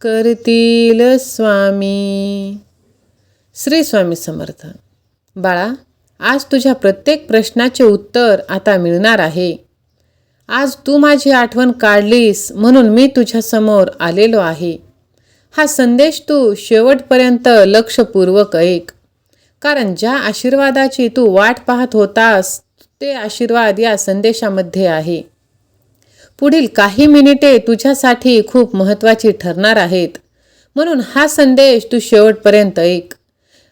करतील स्वामी. श्री स्वामी समर्थ. बाळा आज तुझ्या प्रत्येक प्रश्नाचे उत्तर आता मिळणार आहे. आज तू माझी आठवण काढलीस म्हणून मी तुझ्यासमोर आलेलो आहे. हा संदेश तू शेवटपर्यंत लक्षपूर्वक ऐक. कारण ज्या आशीर्वादाची तू वाट पाहत होतास ते आशीर्वाद या संदेशामध्ये आहे. पुढील काही मिनिटे तुझ्यासाठी खूप महत्त्वाची ठरणार आहेत. म्हणून हा संदेश तू शेवटपर्यंत ऐक.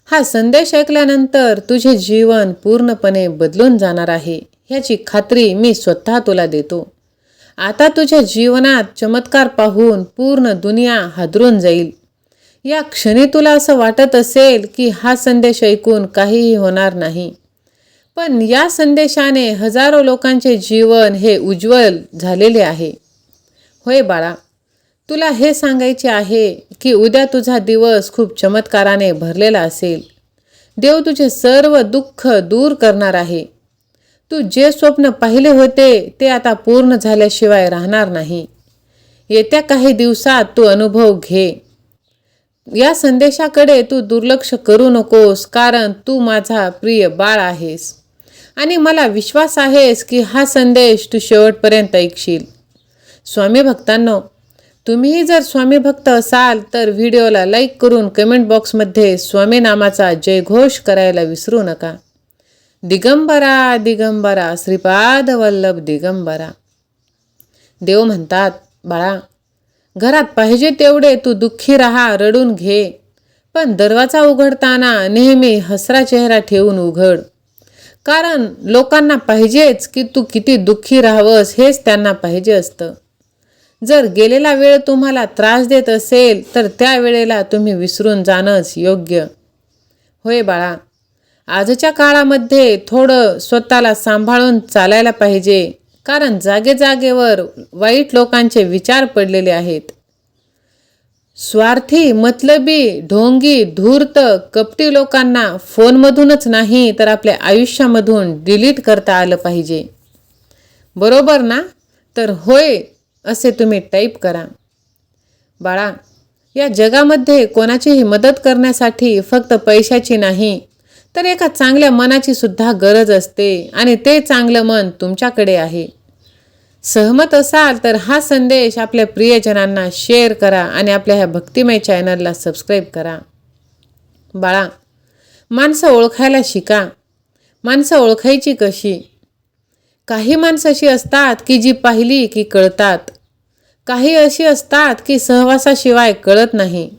हा संदेश ऐकल्यानंतर तुझे जीवन पूर्णपणे बदलून जाणार आहे ह्याची खात्री मी स्वतः तुला देतो. आता तुझ्या जीवनात चमत्कार पाहून पूर्ण दुनिया हादरून जाईल. या क्षणी तुला असं वाटत असेल की हा संदेश ऐकून काहीही होणार नाही. पण या संदेशाने हजारो लोकांचे जीवन हे उज्ज्वल झालेले आहे. होय बाळा तुला हे सांगायचे आहे की उद्या तुझा दिवस खूप चमत्काराने भरलेला असेल. देव तुझे सर्व दुःख दूर करणार आहे. तू जे स्वप्न पाहिले होते ते आता पूर्ण झाल्याशिवाय राहणार नाही. येत्या काही दिवसात तू अनुभव घे. या संदेशाकडे तू दुर्लक्ष करू नकोस कारण तू माझा प्रिय बाळ आहेस. आणि मला विश्वास आहेस की हा संदेश तू शेवटपर्यंत ऐकशील. स्वामी भक्तांनो तुम्हीही जर स्वामी भक्त असाल तर व्हिडिओला लाईक करून कमेंट बॉक्समध्ये स्वामी नामाचा जयघोष करायला विसरू नका. दिगंबरा दिगंबरा श्रीपाद वल्लभ दिगंबरा. देव म्हणतात बाळा घरात पाहिजे तेवढे तू दुःखी राहा रडून घे. पण दरवाजा उघडताना नेहमी हसरा चेहरा ठेवून उघड. कारण लोकांना पाहिजेच की तू किती दुःखी राहावंस हेच त्यांना पाहिजे असतं. जर गेलेला वेळ तुम्हाला त्रास देत असेल तर त्या वेळेला तुम्ही विसरून जाणंच योग्य. होय बाळा आजच्या काळामध्ये थोडं स्वतःला सांभाळून चालायला पाहिजे कारण जागे जागेवर वाईट लोकांचे विचार पडलेले आहेत. स्वार्थी मतलबी ढोंगी धूर्त कपटी लोकांना फोनमधूनच नाही तर आपल्या आयुष्यामधून डिलीट करता आलं पाहिजे. बरोबर ना? तर होय असे तुम्ही टाईप करा. बाळा या जगामध्ये कोणाचीही मदत करण्यासाठी फक्त पैशाची नाही तर एका चांगल्या मनाची सुद्धा गरज असते आणि ते चांगलं मन तुमच्याकडे आहे. सहमत असाल तर हा संदेश आपल्या प्रियजनांना शेअर करा आणि आपल्या ह्या भक्तिमय चॅनलला सबस्क्राईब करा. बाळा माणसं ओळखायला शिका. माणसं ओळखायची कशी? काही माणसं अशी असतात की जी पाहिली की कळतात. काही अशी असतात की सहवासाशिवाय कळत नाही.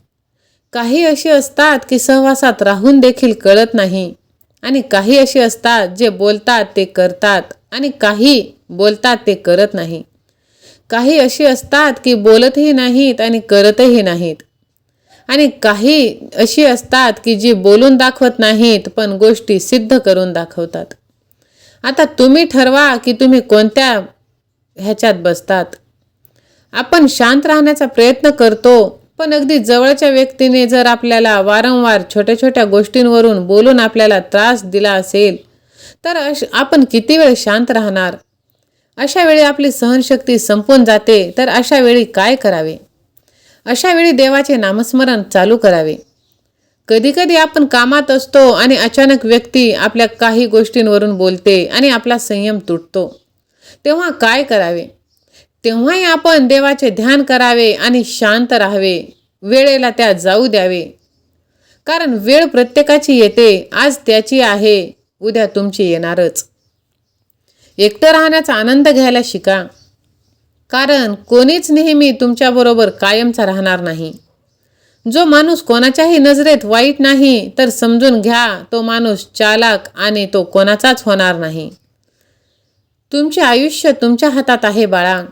काही अशी असतात की सहवासात राहून देखील कळत नाही. आणि काही अशी असतात जे बोलतात ते करतात. आणि काही बोलतात ते करत नाही. काही अशी असतात की बोलतही नाहीत आणि करतही नाहीत. आणि काही अशी असतात की जी बोलून दाखवत नाहीत पण गोष्टी सिद्ध करून दाखवतात. आता तुम्ही ठरवा की तुम्ही कोणत्या ह्याच्यात बसतात. आपण शांत राहण्याचा प्रयत्न करतो पण अगदी जवळच्या व्यक्तीने जर आपल्याला वारंवार छोट्या छोट्या गोष्टींवरून बोलून आपल्याला त्रास दिला असेल तर अश आपण किती वेळ शांत राहणार? अशा वेळी आपली सहनशक्ती संपून जाते तर अशा वेळी काय करावे? अशा वेळी देवाचे नामस्मरण चालू करावे. कधीकधी आपण कामात असतो आणि अचानक व्यक्ती आपल्या काही गोष्टींवरून बोलते आणि आपला संयम तुटतो. तेव्हा काय करावे? तेव्हाही आपण देवाचे ध्यान करावे आणि शांत राहावे. वेळेला त्या जाऊ द्यावे. कारण वेळ प्रत्येकाची येते आज त्याची आहे. उद्या तुमची येणारच. एकटं राहण्याचा आनंद घ्यायला शिका. कारण कोणीच नेहमी तुमच्याबरोबर कायमचा राहणार नाही. जो माणूस कोणाच्याही नजरेत वाईट नाही तर समजून घ्या तो माणूस चालाक आणि तो कोणाचाच होणार नाही. तुमचे आयुष्य तुमच्या हातात आहे बाळा.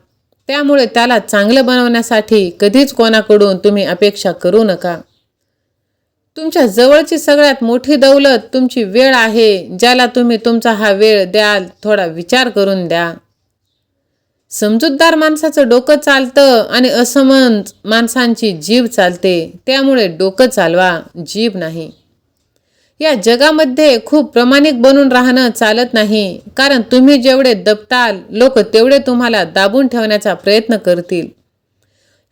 त्यामुळे त्याला चांगलं बनवण्यासाठी कधीच कोणाकडून तुम्ही अपेक्षा करू नका. तुमच्या जवळची सगळ्यात मोठी दौलत तुमची वेळ आहे ज्याला तुम्ही तुमचा हा वेळ द्याल थोडा विचार करून द्या. समजूतदार माणसाचं डोकं चालतं आणि असमंज माणसांची जीभ चालते त्यामुळे डोकं चालवा जीभ नाही. या जगामध्ये खूप प्रामाणिक बनून राहणं चालत नाही कारण तुम्ही जेवढे दबताल लोक तेवढे तुम्हाला दाबून ठेवण्याचा प्रयत्न करतील.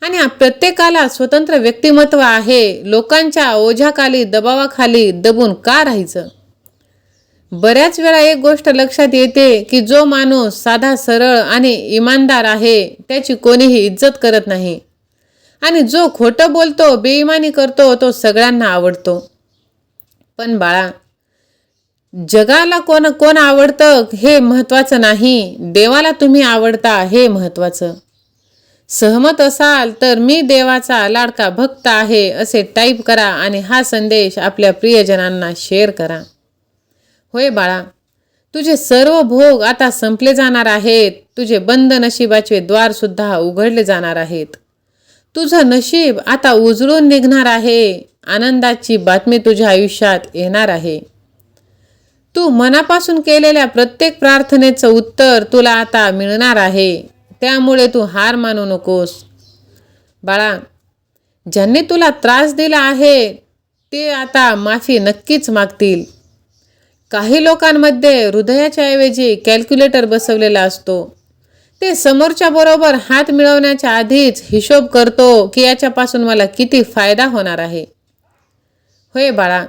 आणि प्रत्येकाला स्वतंत्र व्यक्तिमत्व आहे. लोकांच्या ओझ्याखाली दबावाखाली दबून का राहायचं? बऱ्याच वेळा एक गोष्ट लक्षात येते की जो माणूस साधा सरळ आणि इमानदार आहे त्याची कोणीही इज्जत करत नाही. आणि जो खोटं बोलतो बेईमानी करतो तो सगळ्यांना आवडतो. पण बाळा जगाला कोण कोण आवडतं हे महत्त्वाचं नाही. देवाला तुम्ही आवडता हे महत्त्वाचं. सहमत असाल तर मी देवाचा लाडका भक्त आहे असे टाईप करा आणि हा संदेश आपल्या प्रियजनांना शेअर करा. होय बाळा तुझे सर्व भोग आता संपले जाणार आहेत. तुझे बंद नशिबाचे द्वारसुद्धा उघडले जाणार आहेत. तुझं नशीब आता उजळून निघणार आहे. आनंदाची बातमी तुझ्या आयुष्यात येणार आहे. तू मनापासून केलेल्या प्रत्येक प्रार्थनेचं उत्तर तुला आता मिळणार आहे. त्यामुळे तू हार मानू नकोस. बाळा ज्यांनी तुला त्रास दिला आहे ते आता माफी नक्कीच मागतील. काही लोकांमध्ये हृदयाच्या ऐवजी कॅल्क्युलेटर बसवलेला असतो. ते समोरच्या बरोबर हात मिळवण्याच्या आधीच हिशोब करतो की याच्यापासून मला किती फायदा होणार आहे. होय बाळा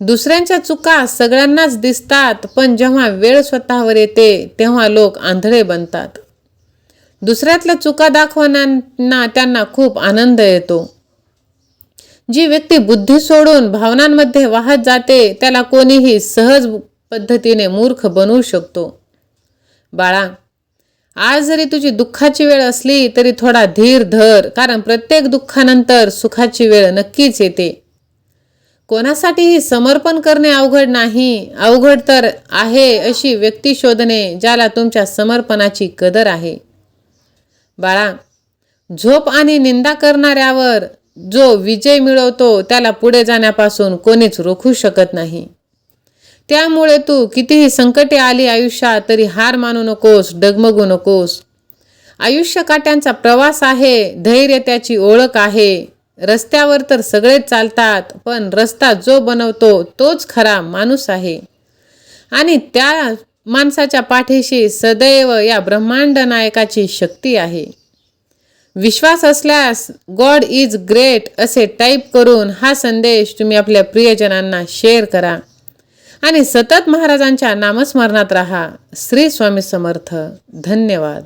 दुसऱ्यांच्या चुका सगळ्यांनाच दिसतात पण जेव्हा वेळ स्वतःवर येते तेव्हा लोक आंधळे बनतात. दुसऱ्यातल्या चुका दाखवण्यांना त्यांना खूप आनंद येतो. जी व्यक्ती बुद्धी सोडून भावनांमध्ये वाहत जाते त्याला कोणीही सहज पद्धतीने मूर्ख बनवू शकतो. बाळा आज जरी तुझी दुःखाची वेळ असली तरी थोडा धीर धर कारण प्रत्येक दुःखानंतर सुखाची वेळ नक्कीच येते. कोणासाठीही समर्पण करणे अवघड नाही अवघड तर आहे अशी व्यक्ती शोधणे ज्याला तुमच्या समर्पणाची कदर आहे. बाळा झोप आणि निंदा करणाऱ्यावर जो विजय मिळवतो त्याला पुढे जाण्यापासून कोणीच रोखू शकत नाही. त्यामुळे तू कितीही संकटे आली आयुष्यात तरी हार मानू नकोस डगमगू नकोस. आयुष्य काट्यांचा प्रवास आहे धैर्य त्याची ओळख आहे. रस्त्यावर तर सगळेच चालतात पण रस्ता जो बनवतो तोच खरा माणूस आहे. आणि त्या माणसाच्या पाठीशी सदैव या ब्रह्मांड नायकाची शक्ती आहे. विश्वास असल्यास गॉड इज ग्रेट असे टाईप करून हा संदेश तुम्ही आपल्या प्रियजनांना शेअर करा. आणि सतत महाराजांच्या नामस्मरणात राहा. श्री स्वामी समर्थ. धन्यवाद.